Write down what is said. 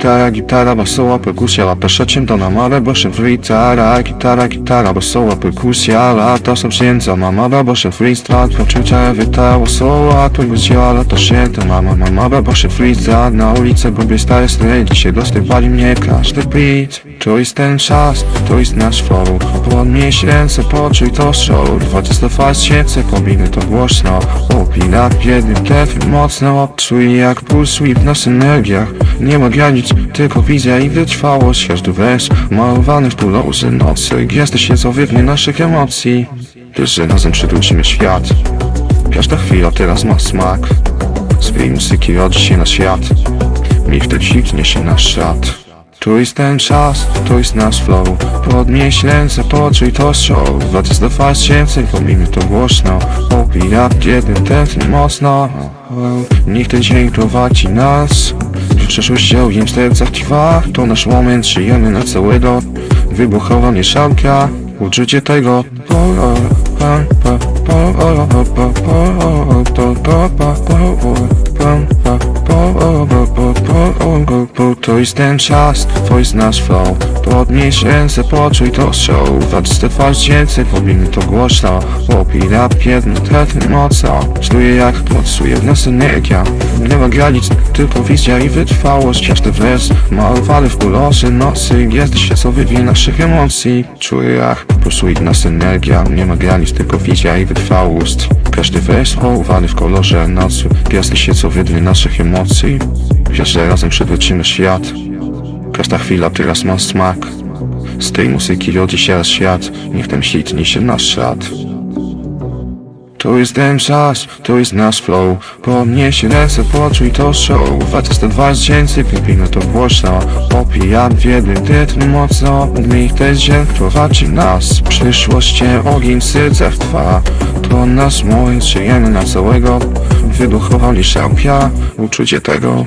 gitara, gitara, basowa, perkusja, lata trzecim to nam ale boszę freestyle, gitara, gitara, basowa, perkusja, lata są księdza, mama, boszę freestyle, poczucia soła, tu ludzie, lata święta, mama, mama, boszę freestyle, na ulicę, bo stare stroje, dzisiaj dostywali mnie każdy beat, to jest ten czas, to jest nasz forum, podnieś ręce, poczuj to show, 22 świece, kombiny to głośno, opina w jednym trefie mocno, czuję jak pulsuje w nas energiach, nie ma granic, tylko wizja i wytrwałość, każdy wers malowany w północy nocy, jesteś jedzowiernie naszych emocji, że razem przywrócimy świat, każda chwila teraz ma smak, z tej muzyki rodzi się na świat, niech ten hit niesie nasz świat. Tu jest ten czas, tu jest nasz flow. Podnieś ręce, poczuj to show. 22 tysięcy, pomimo to głośno. Opija w jednym tętnie mocno. Niech ten dźwięk prowadzi nas Ogniem w sercach trwa To nasz moment, żyjemy na całego Wybuchowa mieszanka Uczucie tego to jest ten czas, to jest nasz flow Podnieś ręce, poczuj to show 22 tysięcy, powinny to głośno. Opina piękny, trafny mocno Czuję jak pracuje w nas energia. Nie ma granic, tylko wizja i wytrwałość. Każdy wers malowany w kolorze nocy. Jesteś światowy naszych emocji. Czuję jak pulsuje w nas energia. Nie ma granic, tylko wizja i wytrwałość. Każdy wers malowany w kolorze nocy. Jesteś światowy naszych emocji. Że razem przywrócimy świat Każda chwila teraz ma smak. Z tej muzyki rodzi się świat. Niech ten hit niesie nasz świat to jest ten czas, to jest nasz flow. Podnieś ręce, poczuj to show. 22 tysięcy, klipimy to głośno. Opijam jednym rytm mocno. Niech ten dźwięk prowadzi nas. Przyszłość ogień w sercach trwa. To nasz moment, żyjemy na całego. Wybuchowa liszałpia Uczucie tego